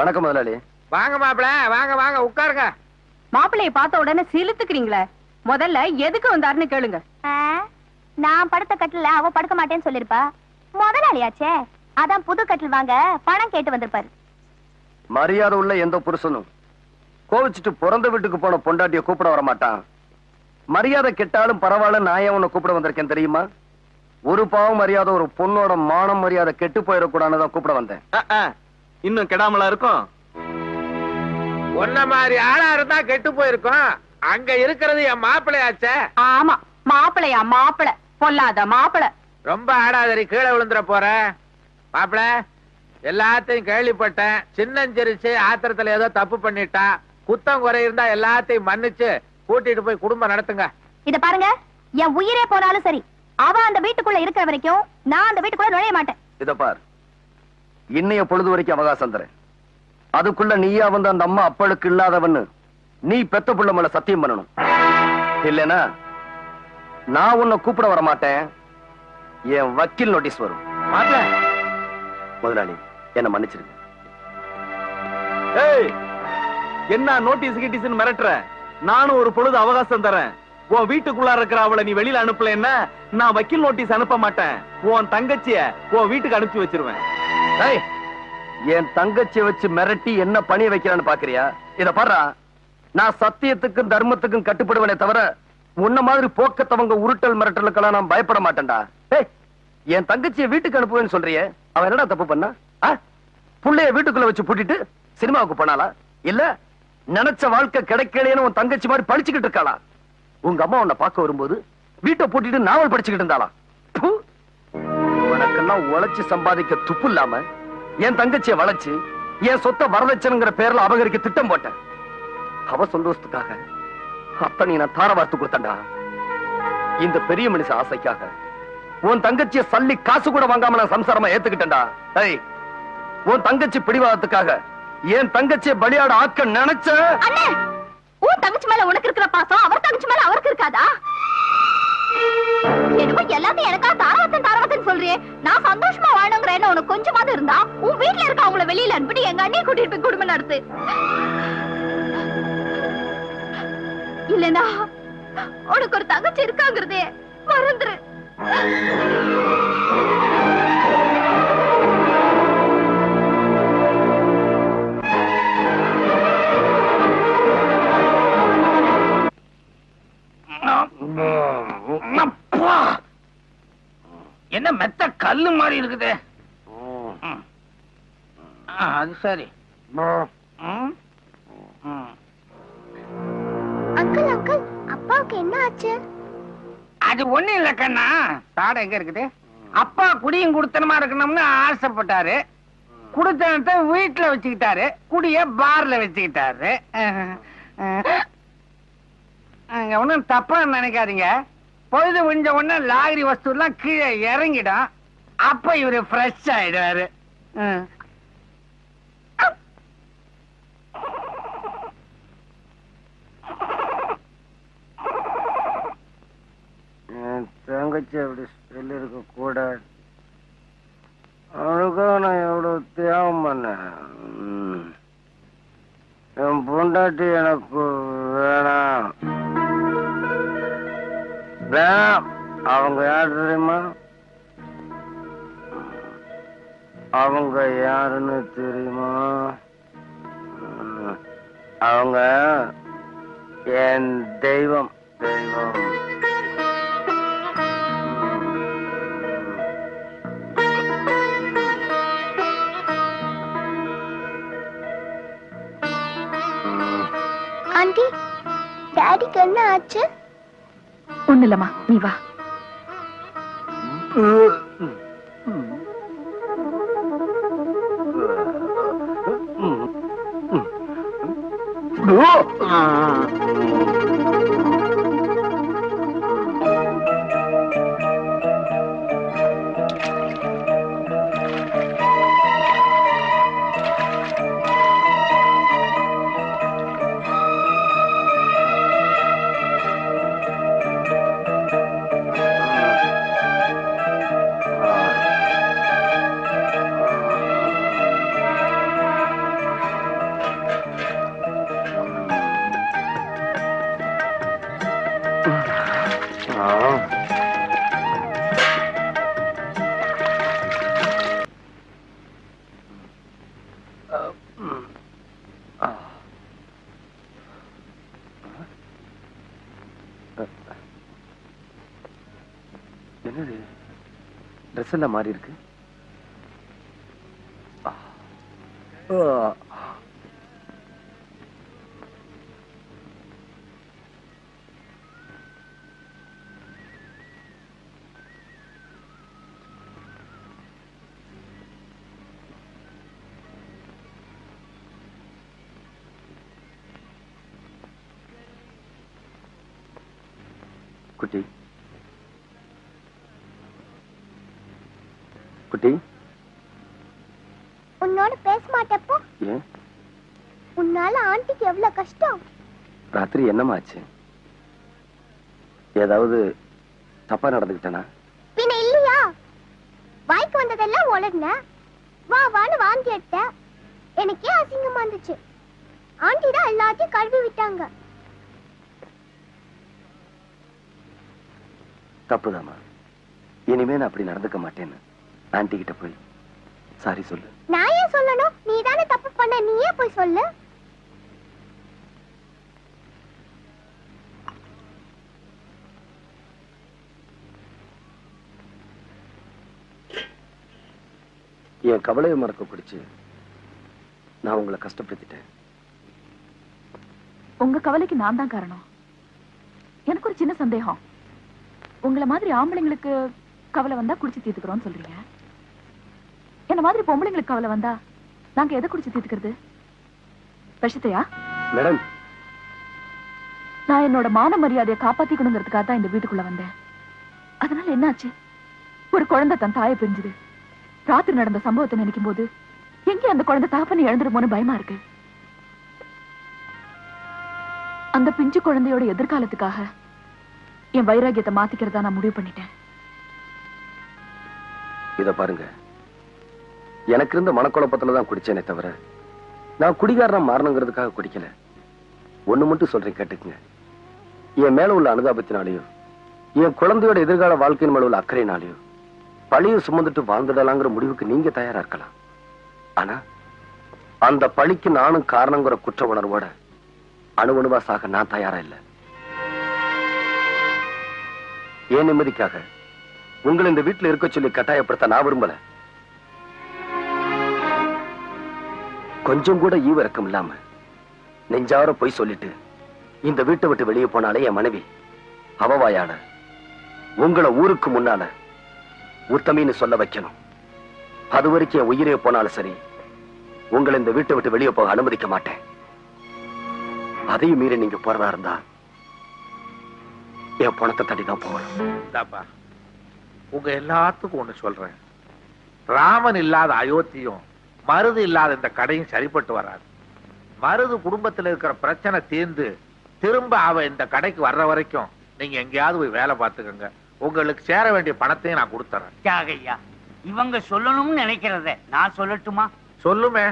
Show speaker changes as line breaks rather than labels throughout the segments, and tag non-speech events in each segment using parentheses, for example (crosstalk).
வணக்கம் முதலாளி.
வாங்க மாப்பிள வாங்க வாங்க உட்காருங்க.
மாப்பிள்ளைய பார்த்த உடனே சிலுத்துக்கிறீங்களே முதல்ல எதுக்கு வந்தாருன்னு கேளுங்க.
நான் படுத்த கட்டில அவ படுக்க மாட்டேன்னு சொல்லிருப்பா. முதலாளியாச்சே அதான் புது கட்டில் வாங்க பணம் கேட்டு வந்திருப்பாரு.
மரியாதை உள்ள எந்த புருஷனும் கோவிச்சுட்டு பிறந்த வீட்டுக்கு போன பொண்டாட்டிய கூப்பிட வர மாட்டான். மரியாதை கெட்டாலும் பரவாயில்ல நான் ஏன் உன்னை கூப்பிட வந்திருக்கேன் தெரியுமா? ஒரு பாவம் மரியாதை ஒரு பொண்ணோட மானம் மரியாதை கெட்டு போயிடக்கூடாதுன்னு தான் கூப்பிட வந்தேன்.
இன்னும் கெடாமலா இருக்கும்?
உன்ன மாதிரி ஆளா இருந்தா கெட்டு போயிருக்கோம். அங்க இருக்கிறது என் மாப்பிள்ளையாச்சே.
ஆமா மாப்பிள்ளையா மாப்பிளை. பொல்லாத மாப்பிளை.
ரொம்ப ஆடாதரி கீழே விழுந்துற போற. மாப்பிள எல்லாத்தையும் கேள்விப்பட்டேன். சின்னஞ்சிரிச்சு ஆத்திரத்துல ஏதோ தப்பு பண்ணிட்டா. குத்தம் குறை இருந்தா எல்லாத்தையும் மன்னிச்சு கூட்டிட்டு போய் குடும்பம் நடத்துங்க.
இத பாருங்க என் உயிரே போனாலும் சரி. அவ அந்த வீட்டுக்குள்ள இருக்கிற வரைக்கும் நான் அந்த வீட்டுக்குள்ள நுழைய மாட்டேன்.
இத பார். இன்னைய பொழுது வரைக்கும் அவகாசம் தரேன். அதுக்குள்ள நீயா வந்து அந்த அம்மா அப்பளுக்கு இல்லாதவன்னு நீ பெத்த புள்ள மேல சத்தியம் பண்ணணும். இல்லனா நான் உன்னை கூப்பிட வர மாட்டேன் என் வக்கீல் நோட்டீஸ் வரும். முதலாளி என்ன மன்னிச்சிருங்க.
ஏய் என்ன நோட்டீஸ் கிட்டீஸ் மிரட்டுற? நானும் ஒரு பொழுது அவகாசம் தரேன். உன் வீட்டுக்குள்ள இருக்கிற அவளை நீ வெளியில அனுப்பலன்னா நான் வக்கீல் நோட்டீஸ் அனுப்ப மாட்டேன். உன் தங்கச்சிய உன் வீட்டுக்கு அனுப்பி வச்சிருவேன்.
என் தங்கச்சியை வச்சு மிரட்டி என்ன பணிய வைக்கிறான்னு பாக்குறியா? இத பாரு நான் சத்தியத்துக்கும் தர்மத்துக்கும் கட்டுப்படுவனே தவிர உன்ன மாதிரி போக்கத்தவங்க உருட்டல் மிரட்டலுக்கெல்லாம் நான் பயப்பட மாட்டேன்டா. ஏய், என் தங்கச்சியை வீட்டுக்கு அனுப்புவேன்னு சொல்றியே அவ என்னடா தப்பு பண்ணா? புள்ளைய வீட்டுக்குள்ள வச்சு பூட்டிட்டு சினிமாவுக்கு போனாளா? இல்ல நினைச்ச வாழ்க்கை கிடைக்கலையேன்னு உன் தங்கச்சி மாதிரி படிச்சுக்கிட்டு இருக்காளா? உங்க அம்மா உன்னை பார்க்க வரும்போது வீட்டை பூட்டிட்டு நாவல் படிச்சுக்கிட்டு இருந்தாளா? ப்பு. உழைச்சு சம்பாதிக்க துப்பு இல்லாம என் தங்கச்சியை வளைச்சு என் சொத்த வரதட்சணுங்கிற பேர்ல அபகரிக்க திட்டம் போட்டேன். அவ சந்தோஷத்துக்காக அத்தனை நான் தார வார்த்து கொடுத்தண்டா இந்த பெரிய மனுஷ ஆசைக்காக உன் தங்கச்சிய சல்லி காசு கூட வாங்காம நான் சம்சாரமா ஏத்துக்கிட்டேன்டா. ஏய் உன் தங்கச்சி பிடிவாதத்துக்காக என் தங்கச்சிய பலியாட ஆக்க நினைச்ச?
உன் தங்கச்சி மேல உனக்கு இருக்கிற பாசம் அவர் தங்கச்சி மேல அவருக்கு இருக்காதா? என்னமோ எல்லாத்தையும் எனக்கா தாரவத்தன் சொல்றியே? நான் சந்தோஷமா வாழணுங்கிற உனக்கு கொஞ்சமாவது இருந்தா உன் வீட்டுல இருக்க அவங்கள வெளியில அனுப்பிட்டு எங்க அண்ணியை கூட்டிட்டு போய் குடும்பம் நடத்து. இல்லனா உனக்கு ஒரு தங்கச்சி இருக்காங்கிறதே மறந்துரு
இருக்குது அது சரி.
அங்கிள் அங்கிள் அப்பாவுக்கு என்ன ஆச்சு
அது ஒண்ணு இல்ல கண்ணா தாடை எங்க இருக்குது அப்பா குடியும் குடுத்தனமா இருக்கணும்னு ஆசைப்பட்டாரு குடுத்தனத்தை வீட்டுல வச்சுக்கிட்டாரு குடிய பார்ல வச்சுக்கிட்டாரு ஒண்ணும் தப்பா நினைக்காதீங்க பொழுது முடிஞ்ச உடனே லாகிரி வஸ்து எல்லாம் கீழே இறங்கிடும் அப்ப இவரு ஃப்ரெஷ் ஆயிடுவாரு.
தங்கச்சி அப்படி சொல்லியிருக்க கூடாது. அவளுக்காக நான் எவ்வளவு தியாகம் பண்ணேன். என் பொண்டாட்டி எனக்கு வேணாம். வேணாம். அவங்க யார் தெரியுமா? அவங்க யாருன்னு தெரியுமா. அவங்க என் தெய்வம். தெய்வம்
ஆண்டி டாடிக்கு என்ன ஆச்சு?
ஒண்ணு இல்லம்மா நீ வா.
हो। என்னது? ட்ரெஸ் எல்லாம் மாறி இருக்கு குட்டி. குட்டி.
உன்னோட பேச மாட்டப்போ?
ஏன்?
உன்னால ஆண்டிக்கு எவ்வளவு கஷ்டம்?
ராத்திரி என்னமாச்சு ஏதாவது தப்பா நடந்துக்கிட்டனா?
பின்ன இல்லையா? வாய்க்கு வந்ததெல்லாம் உளர்ன வா வான்னு வாந்தி எடுத்த. எனக்கே அசிங்கமா இருந்துச்சு. ஆண்டி தான் எல்லாத்தையும் கழுவி விட்டாங்க.
தப்புதாம்மா. இனிமே நான் அப்படி நடந்துக்க மாட்டேன்னு. ஆன்டி கிட்ட போய் சாரி சொல்லு.
நான் ஏன் சொல்லணும்? நீ தானே தப்பு பண்ண நீயே போய் சொல்லு?
என் கவலையை மறக்க பிடிச்சு நான் உங்களை கஷ்டப்படுத்திட்டேன்.
உங்க கவலைக்கு நான் தான் காரணம். எனக்கு ஒரு சின்ன சந்தேகம். உங்கள மாதிரி ஆம்பளைங்களுக்கு கவலை வந்தா குடிச்சு தீர்த்துக்கிறோம்னு சொல்றீங்க. என்ன மாதிரி பொம்பளைங்களுக்கு கவலை வந்தா நாங்க எதை குடிச்சு தீர்த்துக்கிறது? விஷத்தையா?
மேடம்.
நான் என்னோட மான மரியாதையை காப்பாத்திக்கணுங்கிறதுக்காக தான் இந்த வீட்டுக்குள்ள வந்தேன். அதனால என்னாச்சு? ஒரு குழந்தை தன் தாயை பிரிஞ்சுது. ராத்திரி நடந்த சம்பவத்தை நினைக்கும் போது எங்கே அந்த குழந்தை தகப்பனை இழந்துருமோன்னு பயமா இருக்கு. அந்த பிஞ்சு குழந்தையோட எதிர்காலத்துக்காக என் வைராகியத்தை மாத்திக்கிறதா நான் முடிவு பண்ணிட்டேன்.
இத பாருங்க. எனக்கு இருந்த மனக்குழப்பத்துல தான் குடிச்சேனே தவிர நான் குடிகாரனா மாறணுங்கிறதுக்காக குடிக்கல. ஒண்ணு மட்டும் சொல்றேன் கேட்டுக்குங்க. என் மேல உள்ள அனுதாபத்தினாலேயோ என் குழந்தையோட எதிர்கால வாழ்க்கையின் மேல உள்ள அக்கறையினாலேயோ பழியை சுமந்துட்டு வாழ்ந்துடலாங்கிற முடிவுக்கு நீங்க தயாரா இருக்கலாம். ஆனா அந்த பழிக்கு நானும் காரணங்கிற குற்ற உணர்வோட அணுவணுவா சாக நான் தயாரா இல்ல. ஏன் நிம்மதிக்காக? உங்களை இந்த வீட்டுல இருக்க சொல்லி கட்டாயப்படுத்த நான் விரும்பல. கொஞ்சம் கூட ஈவிறக்கம் இல்லாம நெஞ்சார போய் சொல்லிட்டு இந்த வீட்டை விட்டு வெளியே போனாலே என் மனைவி அவவாயான உங்களை ஊருக்கு முன்னால உத்தமின்னு சொல்ல வைக்கணும். அது வரைக்கும் என் உயிரே போனாலும் சரி உங்களை இந்த வீட்டை விட்டு வெளியே போக அனுமதிக்க மாட்டேன். அதையும் மீறி நீங்க போறதா இருந்தா என் பணத்தை தட்டி தான் போகணும்
உங்க எல்லாத்துக்கும் ஒண்ணு சொல்றேன். ராமன் இல்லாத அயோத்தியும் மருது இல்லாத இந்த கடையும் சரிப்பட்டு வராது. மருது குடும்பத்துல இருக்கிற பிரச்சனை தீர்ந்து திரும்ப அவ இந்த கடைக்கு வர்ற வரைக்கும் நீங்க எங்கேயாவது போய் வேலை பார்த்துக்கோங்க. உங்களுக்கு சேர வேண்டிய பணத்தையும் நான் கொடுத்துறேன்.
இவங்க சொல்லணும்னு நினைக்கிறத நான் சொல்லட்டுமா?
சொல்லுமே.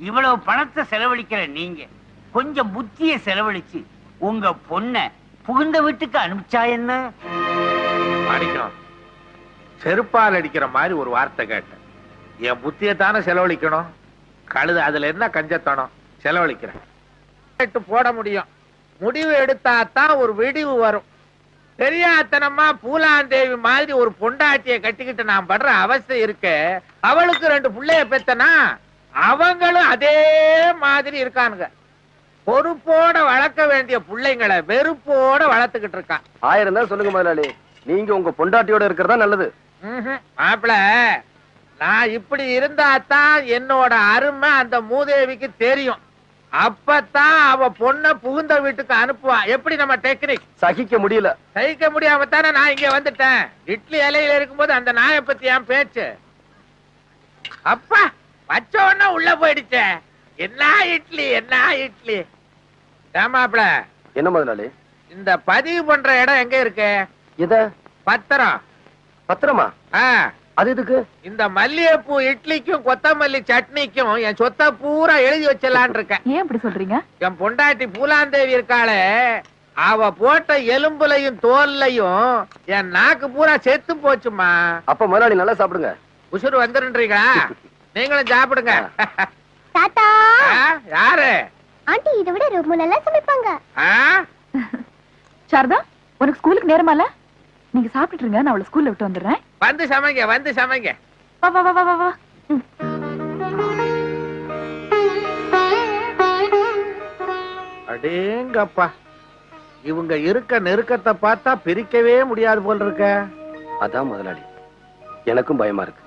இவ்வளவு பணத்தை செலவழிக்கிற நீங்க கொஞ்சம் புத்திய செலவழிச்சு உங்க பொண்ண புகுந்த வீட்டுக்கு அனுப்பிச்சா என்ன?
மாணிக்கம் செருப்பால் அடிக்கிற மாதிரி ஒரு வார்த்தை கேட்டேன். என் புத்தியத்தானே செலவழிக்கணும்? கழுது அதுல என்ன கஞ்சத்தனம்? செலவழிக்கிறேன். கேட்டு போட முடியும். முடிவு எடுத்தா தான் ஒரு விடிவு வரும். பெரியாத்தனமா பூலாந்தேவி மாதிரி ஒரு பொண்டாட்டியை கட்டிக்கிட்டு நான் படுற அவஸ்தை இருக்கு அவளுக்கு ரெண்டு பிள்ளைய பெத்தனா அவங்களும் அதே மாதிரி இருக்கானுங்க. பொறுப்போட வளர்க்க வேண்டிய பிள்ளைங்களை வெறுப்போட வளர்த்துக்கிட்டு இருக்கான்
ஆயிரம் தான் சொல்லுங்க முதலாளி. நீங்க உங்க பொண்டாட்டியோட இருக்கிறதா நல்லது.
ம்ஹும். மாப்பிள நான் இப்படி இருந்தா தான் என்னோட அருமை அந்த மூதேவிக்கு தெரியும். அப்பதான் அவ பொண்ண புகுந்த வீட்டுக்கு அனுப்புவா. எப்படி நம்ம டெக்னிக்
சகிக்க முடியல.
சகிக்க முடியாம தானே நான் இங்க வந்துட்டேன். இட்லி இலையில இருக்கும்போது அந்த நாயை பத்தி என் பேச்சு. அப்பா வச்ச உடனே உள்ள போயிடுச்சே. என்ன இட்லி என்ன இட்லி? ஏமாப்ள
என்ன முதலாளி?
இந்த பதிவு பண்ற இடம் எங்க இருக்கு?
இத
பத்திரம்.
பத்திரமா?
ஆ.
அது எதுக்கு?
இந்த மல்லிகைப்பூ இட்லிக்கும் கொத்தமல்லி சட்னிக்கும் என் சொத்தை பூரா எழுதி வச்சிடலான் இருக்கேன்.
ஏன் இப்படி சொல்றீங்க?
என் பொண்டாட்டி பூலாந்தேவி இருக்காளே அவ போட்ட எலும்புலையும் தோல்லையும் என் நாக்கு பூரா செத்து போச்சுமா
அப்ப முதலாளி நல்லா சாப்பிடுங்க.
உசுறு வந்துருன்றீங்களா? (laughs) நீங்களும் சாப்பிடுங்க. (laughs) யாரு?
ஆண்டி இதை விட ரொம்ப நல்லா சமைப்பாங்க.
ஆ?
சாரதா உனக்கு ஸ்கூலுக்கு நேரமால? நீங்க சாப்பிட்டுட்டு இருங்க நான் அவளை ஸ்கூல்ல விட்டு வந்துடுறேன்.
வந்து சமைங்க வந்து சமைங்க.
வா வா வா வா.
அடேங்கப்பா. இவங்க இருக்க நெருக்கத்தை பார்த்தா பிரிக்கவே முடியாது போல் இருக்க.
அதான் முதலாளி. எனக்கும் பயமா இருக்கு.